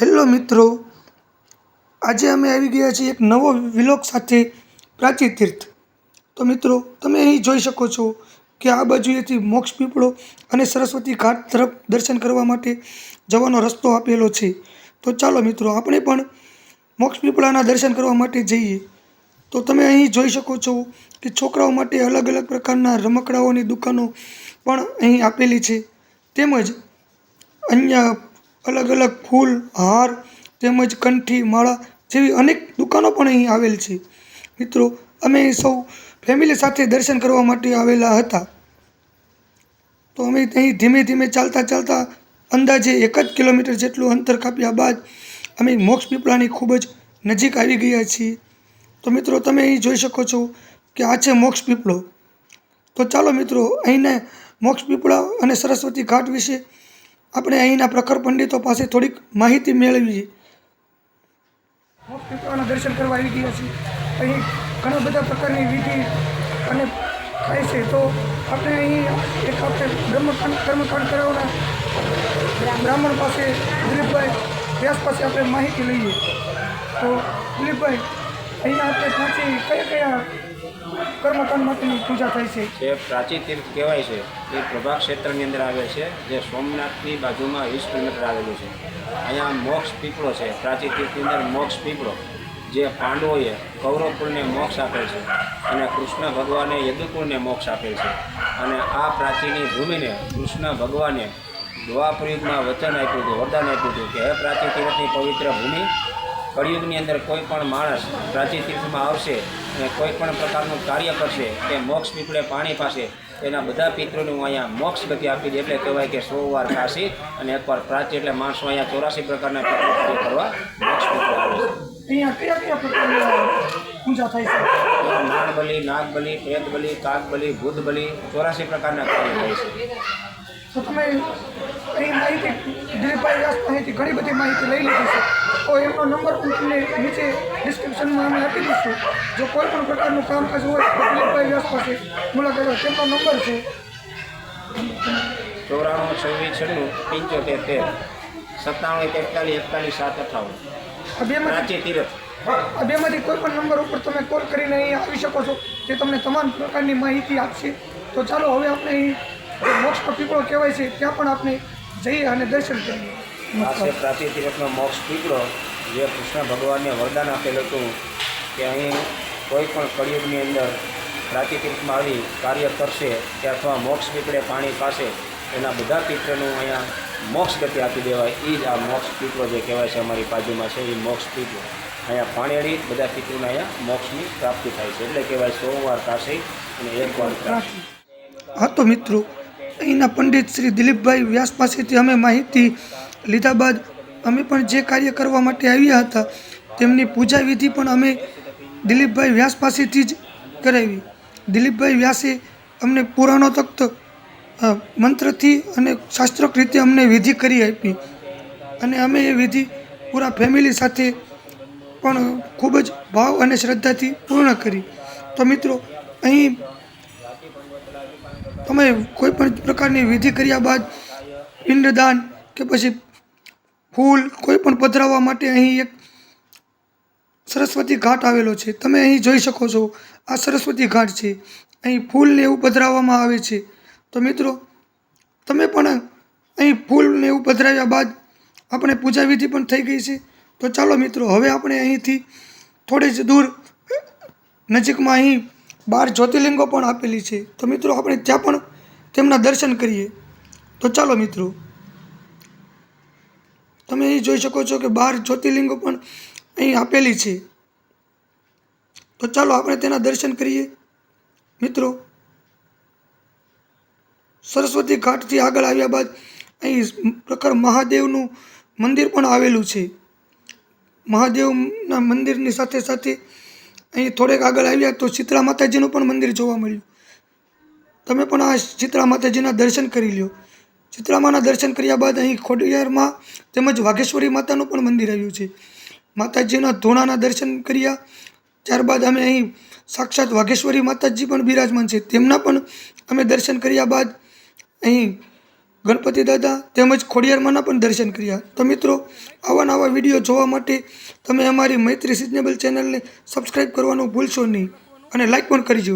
Hello મિત્રો, આજે અમે આવી ગયા છીએ એક નવો વિલોક સાથે પ્રાચી તીર્થ. તો મિત્રો, તમે અહીં જોઈ શકો છો કે આ બાજુએથી મોક્ષ પીપળો અને સરસ્વતી ઘાટ તરફ દર્શન કરવા માટે જવાનો રસ્તો આપેલો છે. તો ચાલો મિત્રો, આપણે પણ મોક્ષ પીપળાના દર્શન કરવા માટે જઈએ. તો તમે અહીં જોઈ શકો છો કે છોકરાઓ માટે અલગ અલગ પ્રકારના રમકડાઓની દુકાનો પણ અહીં આપેલી છે. તેમજ અન્ય અલગ અલગ ફૂલ, હાર તેમજ કંઠી, માળા જેવી અનેક દુકાનો પણ અહીં આવેલ છે. મિત્રો, અમે સૌ ફેમિલી સાથે દર્શન કરવા માટે આવેલા હતા. તો અમે અહીં ધીમે ધીમે ચાલતા ચાલતા અંદાજે એક જ કિલોમીટર જેટલું અંતર કાપ્યા બાદ અમે મોક્ષ પીપળાની ખૂબ જ નજીક આવી ગયા છીએ. તો મિત્રો, તમે અહીં જોઈ શકો છો કે આ છે મોક્ષ પીપળો. તો ચાલો મિત્રો, અહીંના મોક્ષ પીપળા અને સરસ્વતી ઘાટ વિશે આપણે અહીંના પ્રખર પંડિતો પાસે થોડીક માહિતી મોક્ષ પીપળાના દર્શન કરવા આવી ગયા છીએ. અહીં ઘણા બધા પ્રકારની વિધિ અને થાય છે. તો આપણે અહીં એક આપણે બ્રહ્મકાંડ, કર્મકાંડ કરાવવાના બ્રાહ્મણ પાસે, દિલીપભાઈ વ્યાસ પાસે આપણે માહિતી લઈએ. તો દિલીપભાઈ અહીંયા આપણે પહોંચી કયા કયા જે પ્રાચીન તીર્થ કહેવાય છે, એ પ્રભા ક્ષેત્રની અંદર આવે છે, જે સોમનાથની બાજુમાં વીસ કિલોમીટર આવેલું છે. અહીંયા મોક્ષ પીપળો છે પ્રાચીન તીર્થની અંદર મોક્ષ પીપળો, જે પાંડવોએ કૌરવકુળને મોક્ષ આપેલ છે અને કૃષ્ણ ભગવાને યદુકુળને મોક્ષ આપેલ છે. અને આ પ્રાચીની ભૂમિને કૃષ્ણ ભગવાને દ્વાપરયુગમાં વચન આપ્યું હતું, વરદાન આપ્યું હતું કે, હે પ્રાચી તીર્થની પવિત્ર ભૂમિ કળિયુગની અંદર કોઈ પણ માણસ પ્રાચીન તીર્થમાં આવશે અને કોઈ પણ પ્રકારનું કાર્ય કરશે તે મોક્ષ પીપળે પાણી પાસે એના બધા પિત્રોને હું અહીંયા મોક્ષ ગતિ આપી દે એટલે કહેવાય કે સો વાર કાશી અને એકવાર પ્રાચી એટલે માણસો અહીંયા ચોરાસી પ્રકારના પિત્રો કાર્ય કરવા મોક્ષ પીપળે આવે છે. પ્રકારની પૂજા થાય છે? નાગબલી નાગબલી પ્રેતબલી કાગબલી ભૂતબલી ચોરાસી પ્રકારના કાર્ય થાય છે. તો તમે અહીં માહિતી દિલીપભાઈ વ્યાસ માહિતી ઘણી બધી માહિતી લઈ લીધી છે. તો એમનો નંબર પણ તમને નીચે ડિસ્ક્રિપ્શનમાં અમે આપી દઈશું. જો કોઈ પણ પ્રકારનું કામકાજ હોય તો દિલીપભાઈ વ્યાસ પાસે મુલાકાત તેમનો નંબર છે. ચોરાણું છવ્વીસ છન્નું પંચોતેર તેર સત્તાણું તેતાલીસ એકતાલીસ સાત અઠાવન પ્રાચી તીર્થ. આ બેમાંથી કોઈ પણ નંબર ઉપર તમે કોલ કરીને અહીં આવી શકો છો. જે તમને તમામ પ્રકારની માહિતી આપશે. તો ચાલો હવે આપણે અહીં જે મોક્ષ પીપળો કહેવાય છે ત્યાં પણ આપણે જઈએ અને દર્શન કરીએ. પ્રાચીન તીર્થનો મોક્ષ પીપળો જે કૃષ્ણ ભગવાનને વરદાન આપેલું હતું કે અહીં કોઈ પણ કળિયુગની અંદર પ્રાચી તીર્થમાં આવી કાર્ય કરશે કે અથવા મોક્ષ પીપળે પાણી પાસે એના બધા પિત્રનું અહીંયા મોક્ષ ગતિ આપી દેવાય. એ જ આ મોક્ષ પીપળો જે કહેવાય છે અમારી બાજુમાં છે એ મોક્ષ પીપળો. અહીંયા પાણી બધા પિત્રોને અહીંયા મોક્ષની પ્રાપ્તિ થાય છે એટલે કહેવાય સોમવાર કાશી અને એક વાર હા તો મિત્રો અહીંના પંડિત શ્રી દિલીપભાઈ વ્યાસ પાસેથી અમે માહિતી લીધા બાદ અમે પણ જે કાર્ય કરવા માટે આવ્યા હતા, તેમની પૂજા વિધિ પણ અમે દિલીપભાઈ વ્યાસ પાસેથી જ કરાવી. દિલીપભાઈ વ્યાસે અમને પુરાણો તખ્ત મંત્રથી અને શાસ્ત્રોક રીતે અમને વિધિ કરી આપી. અને અમે એ વિધિ પૂરા ફેમિલી સાથે પણ ખૂબ જ ભાવ અને શ્રદ્ધાથી પૂર્ણ કરી. તો મિત્રો, અહીં તમે કોઈ પણ પ્રકારની વિધિ કર્યા બાદ પિંડદાન કે પછી ફૂલ કોઈ પણ પધરાવવા માટે અહીં એક સરસ્વતી ઘાટ આવેલો છે. તમે અહીં જોઈ શકો છો, આ સરસ્વતી ઘાટ છે. અહીં ફૂલને એવું પધરાવવામાં આવે છે. તો મિત્રો, તમે પણ અહીં ફૂલને એવું પધરાવ્યા બાદ આપણે પૂજા વિધિ પણ થઈ ગઈ છે. તો ચાલો મિત્રો, હવે આપણે અહીંથી થોડે જ દૂર નજીકમાં અહીં બાર જ્યોતિર્લિંગો પણ આપેલી છે. તો મિત્રો, આપણે ત્યાં પણ તેમના દર્શન કરીએ. તો ચાલો મિત્રો, તમે અહીં જોઈ શકો છો કે બાર જ્યોતિર્લિંગો પણ અહીં આપેલી છે. તો ચાલો આપણે તેના દર્શન કરીએ. મિત્રો, સરસ્વતી ઘાટથી આગળ આવ્યા બાદ અહીં પ્રખર મહાદેવનું મંદિર પણ આવેલું છે. મહાદેવના મંદિરની સાથે સાથે અહીં થોડેક આગળ આવ્યા તો શીતળા માતાજીનું પણ મંદિર જોવા મળ્યું. તમે પણ આ શીતળા માતાજીના દર્શન કરી લ્યો. શીતળામાના દર્શન કર્યા બાદ અહીં ખોડિયારમાં તેમજ વાઘેશ્વરી માતાનું પણ મંદિર આવ્યું છે. માતાજીના ધોણાના દર્શન કર્યા. ત્યારબાદ અમે અહીં સાક્ષાત વાઘેશ્વરી માતાજી પણ બિરાજમાન છે. તેમના પણ અમે દર્શન કર્યા બાદ અહીં ગણપતિ દાદા તેમજ ખોડિયારમાંના પણ દર્શન કર્યા. તો મિત્રો, આવા નવા વીડિયો જોવા માટે તમે અમારી મૈત્રી સિઝનેબલ ચેનલને સબસ્ક્રાઈબ કરવાનું ભૂલશો નહીં અને લાઈક પણ કરજો